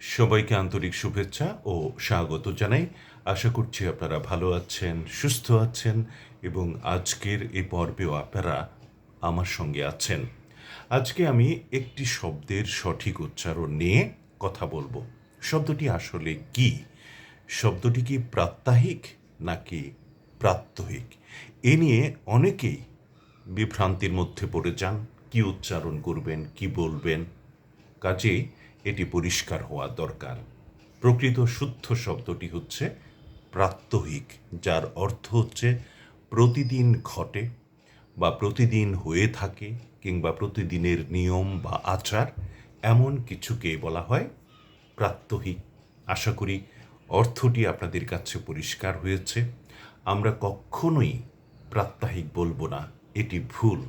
সবাইকে আন্তরিক শুভেচ্ছা ও স্বাগত জানাই। আশা করছি আপনারা ভালো আছেন, সুস্থ আছেন এবং আজকের এই পর্বেও আপনারা আমার সঙ্গে আছেন। আজকে আমি একটি শব্দের সঠিক উচ্চারণ নিয়ে কথা বলব। শব্দটি আসলে কি? শব্দটি কি প্রাত্যহিক নাকি প্রাত্যহিক? এ নিয়ে অনেকেই বিভ্রান্তির মধ্যে পড়ে যান। কি উচ্চারণ করবেন, কি বলবেন? কাজেই এটি পরিষ্কার হওয়া দরকার। প্রকৃত শুদ্ধ শব্দটি হচ্ছে প্রাত্যহিক, যার অর্থ হচ্ছে প্রতিদিন ঘটে বা প্রতিদিন হয়ে থাকে কিংবা প্রতিদিনের নিয়ম বা আচার এমন কিছুকে বলা হয় প্রাত্যহিক। আশা করি অর্থটি আপনাদের কাছে পরিষ্কার হয়েছে। আমরা কখনোই প্রাত্যহিক বলব না, এটি ভুল।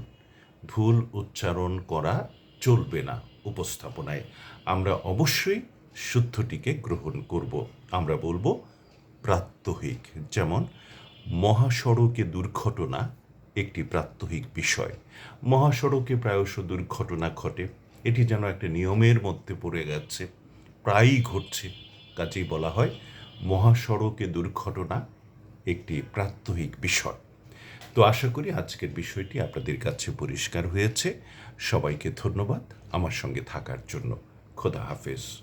ভুল উচ্চারণ করা চলবে না। উপস্থাপনায় আমরা অবশ্যই শুদ্ধটিকে গ্রহণ করব। আমরা বলব প্রাত্যহিক, যেমন মহাসড়কে দুর্ঘটনা একটি প্রাত্যহিক বিষয়। মহাসড়কে প্রায়শ দুর্ঘটনা ঘটে, এটি যেন একটা নিয়মের মধ্যে পড়ে গেছে, প্রায়ই ঘটছে। কাজেই বলা হয় মহাসড়কে দুর্ঘটনা একটি প্রাত্যহিক বিষয়। তো আশা করি আজকের বিষয়টি আপনাদের কাছে পরিষ্কার হয়েছে। সবাইকে ধন্যবাদ আমার সঙ্গে থাকার জন্য। খোদা হাফেজ।